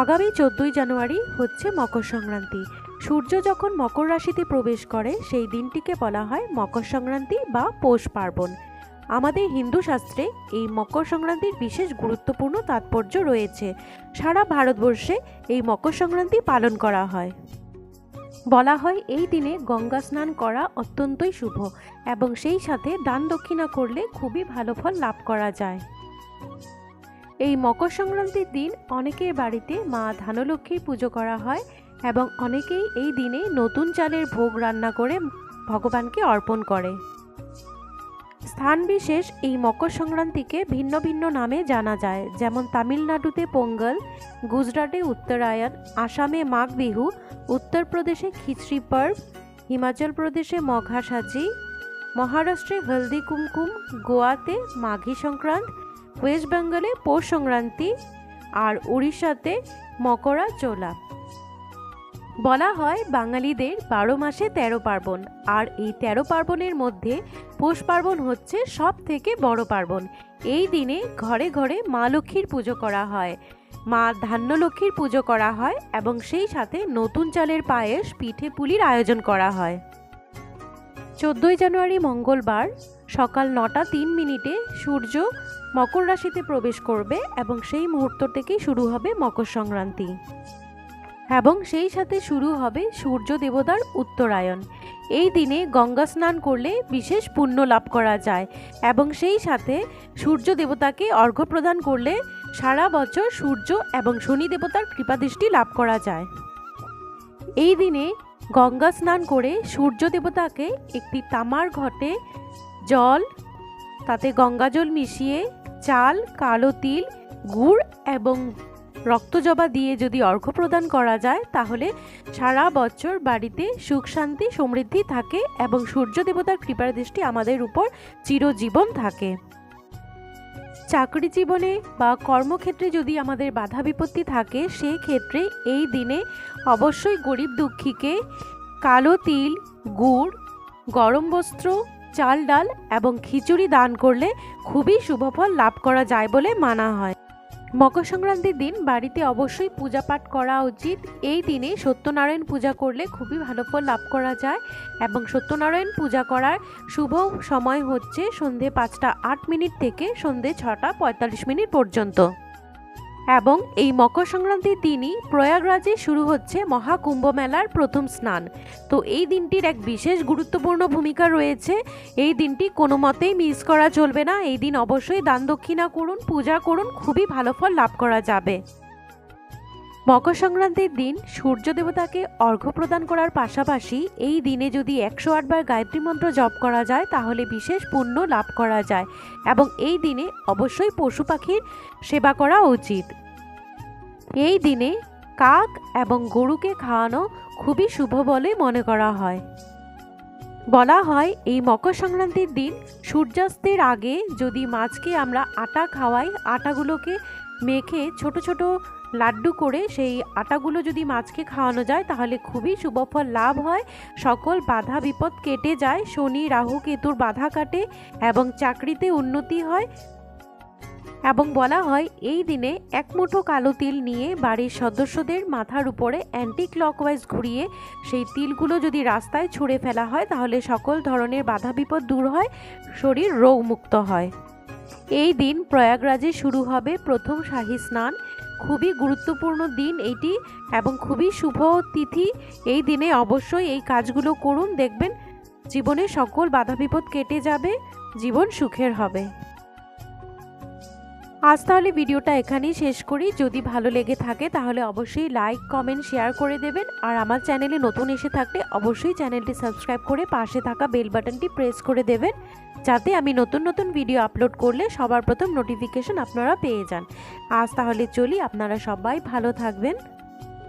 আগামী চোদ্দই জানুয়ারি হচ্ছে মকর সংক্রান্তি। সূর্য যখন মকর রাশিতে প্রবেশ করে, সেই দিনটিকে বলা হয় মকর সংক্রান্তি বা পৌষ পার্বণ। আমাদের হিন্দু শাস্ত্রে এই মকর সংক্রান্তির বিশেষ গুরুত্বপূর্ণ তাৎপর্য রয়েছে। সারা ভারতবর্ষে এই মকর সংক্রান্তি পালন করা হয়। বলা হয় এই দিনে গঙ্গা স্নান করা অত্যন্তই শুভ এবং সেই সাথে দান দক্ষিণা করলে খুবই ভালো ফল লাভ করা যায়। এই মকর সংক্রান্তির দিন অনেকের বাড়িতে মা ধানলক্ষ্মীর পুজো করা হয় এবং অনেকেই এই দিনে নতুন চালের ভোগ রান্না করে ভগবানকে অর্পণ করে। স্থান বিশেষ এই মকর সংক্রান্তিকে ভিন্ন ভিন্ন নামে জানা যায়, যেমন তামিলনাড়ুতে পোঙ্গল, গুজরাটে উত্তরায়ণ, আসামে মাঘ বিহু উত্তরপ্রদেশে খিচড়ি পর্ব, হিমাচল প্রদেশে মঘা সাজি মহারাষ্ট্রে হলদি কুমকুম গোয়াতে মাঘী সংক্রান্ত ওয়েস্ট বেঙ্গলে পৌষ সংক্রান্তি আর উড়িষ্যাতে মকরা চোলা। বলা হয় বাঙালিদের বারো মাসে তেরো পার্বণ, আর এই তেরো পার্বণের মধ্যে পৌষ পার্বণ হচ্ছে সব থেকে বড় পার্বণ। এই দিনে ঘরে ঘরে মা লক্ষ্মীর পুজো করা হয়, মা ধান্যলক্ষ্মীর পুজো করা হয় এবং সেই সাথে নতুন চালের পায়েস, পিঠে পুলির আয়োজন করা হয়। চোদ্দোই জানুয়ারি মঙ্গলবার সকাল নটা তিন মিনিটে সূর্য মকর রাশিতে প্রবেশ করবে এবং সেই মুহূর্ত থেকেই শুরু হবে মকর সংক্রান্তি। এবং সেই সাথে শুরু হবে সূর্য দেবতার উত্তরায়ণ। এই দিনে গঙ্গা স্নান করলে বিশেষ পুণ্য লাভ করা যায় এবং সেই সাথে সূর্য দেবতাকে অর্ঘ্য প্রদান করলে সারা বছর সূর্য এবং শনি দেবতার কৃপাদৃষ্টি লাভ করা যায়। এই দিনে গঙ্গা স্নান করে সূর্য দেবতাকে একটি তামার ঘটে জল, তাতে গঙ্গা জল মিশিয়ে চাল, কালো তিল, গুড় এবং রক্তজবা দিয়ে যদি অর্ঘ্য প্রদান করা যায়, তাহলে সারা বছর বাড়িতে সুখ শান্তি, সমৃদ্ধি থাকে এবং সূর্য দেবতার কৃপার দৃষ্টি আমাদের উপর চিরজীবন থাকে। চাকরি জীবনে বা কর্মক্ষেত্রে যদি আমাদের বাধা বিপত্তি থাকে সেই ক্ষেত্রে এই দিনে অবশ্যই গরিব দুঃখীকে কালো তিল, গুড়, গরম বস্ত্র চাল ডাল এবং খিচুড়ি দান করলে খুবই শুভফল লাভ করা যায় বলে মানা হয়। মকর সংক্রান্তির দিন বাড়িতে অবশ্যই পূজা পাঠ করা উচিত। এই দিনে সত্যনারায়ণ পূজা করলে খুবই ভালো ফল লাভ করা যায় এবং সত্যনারায়ণ পূজা করার শুভ সময় হচ্ছে সন্ধে পাঁচটা আট মিনিট থেকে সন্ধে ছটা পঁয়তাল্লিশ মিনিট পর্যন্ত। এবং এই মকর সংক্রান্তির দিনই প্রয়াগরাজে শুরু হচ্ছে মহাকুম্ভ মেলার প্রথম স্নান। তো এই দিনটির এক বিশেষ গুরুত্বপূর্ণ ভূমিকা রয়েছে। এই দিনটি কোনো মতেই মিস করা চলবে না। এই দিন অবশ্যই দান দক্ষিণা করুন, পূজা করুন, খুবই ভালো ফল লাভ করা যাবে। মকর সংক্রান্তির দিন সূর্য দেবতাকে অর্ঘ্য প্রদান করার পাশাপাশি এই দিনে যদি একশো আটবার গায়ত্রী মন্ত্র জপ করা যায়, তাহলে বিশেষ পুণ্য লাভ করা যায় এবং এই দিনে অবশ্যই পশু পাখির সেবা করা উচিত। এই দিনে কাক এবং গরুকে খাওয়ানো খুবই শুভ বলে মনে করা হয়। বলা হয়, এই মকর সংক্রান্তির দিন সূর্যাস্তের আগে যদি মাছকে আমরা আটা খাওয়াই, আটাগুলোকে মেখে ছোট ছোট লাড্ডু করে সেই আটাগুলো যদি মাছকে খাওয়ানো যায়, তাহলে খুবই শুভফল লাভ হয়। সকল বাধা বিপদ কেটে যায়, শনি, রাহু, কেতুর বাধা কাটে এবং চাকরিতে উন্নতি হয়। এবং বলা হয়, এই দিনে এক মুঠো কালো তিল নিয়ে বাড়ির সদস্যদের মাথার উপরে অ্যান্টি ক্লকওয়াইজ ঘুরিয়ে সেই তিলগুলো যদি রাস্তায় ছুঁড়ে ফেলা হয়, তাহলে সকল ধরনের বাধা বিপদ দূর হয়, শরীর রোগমুক্ত হয়। এই দিন প্রয়াগরাজে শুরু হবে প্রথম শাহী স্নান। খুবই গুরুত্বপূর্ণ দিন এইটি এবং খুবই শুভ তিথি এই দিনে অবশ্যই এই কাজগুলো করুন। দেখবেন জীবনে সকল বাধা বিপদ কেটে যাবে, জীবন সুখের হবে। আজ তাহলে ভিডিওটা এখানেই শেষ করি। যদি ভালো লেগে থাকে তাহলে অবশ্যই লাইক কমেন্ট শেয়ার করে দেবেন। আর আমার চ্যানেলে নতুন এসে থাকলে অবশ্যই চ্যানেলটি সাবস্ক্রাইব করে পাশে থাকা বেল বাটনটি প্রেস করে দেবেন। যাতে আমি নতুন নতুন ভিডিও আপলোড করলে সবার প্রথম নোটিফিকেশন আপনারা পেয়ে যান। আজ তাহলে চলি, আপনারা সবাই ভালো থাকবেন।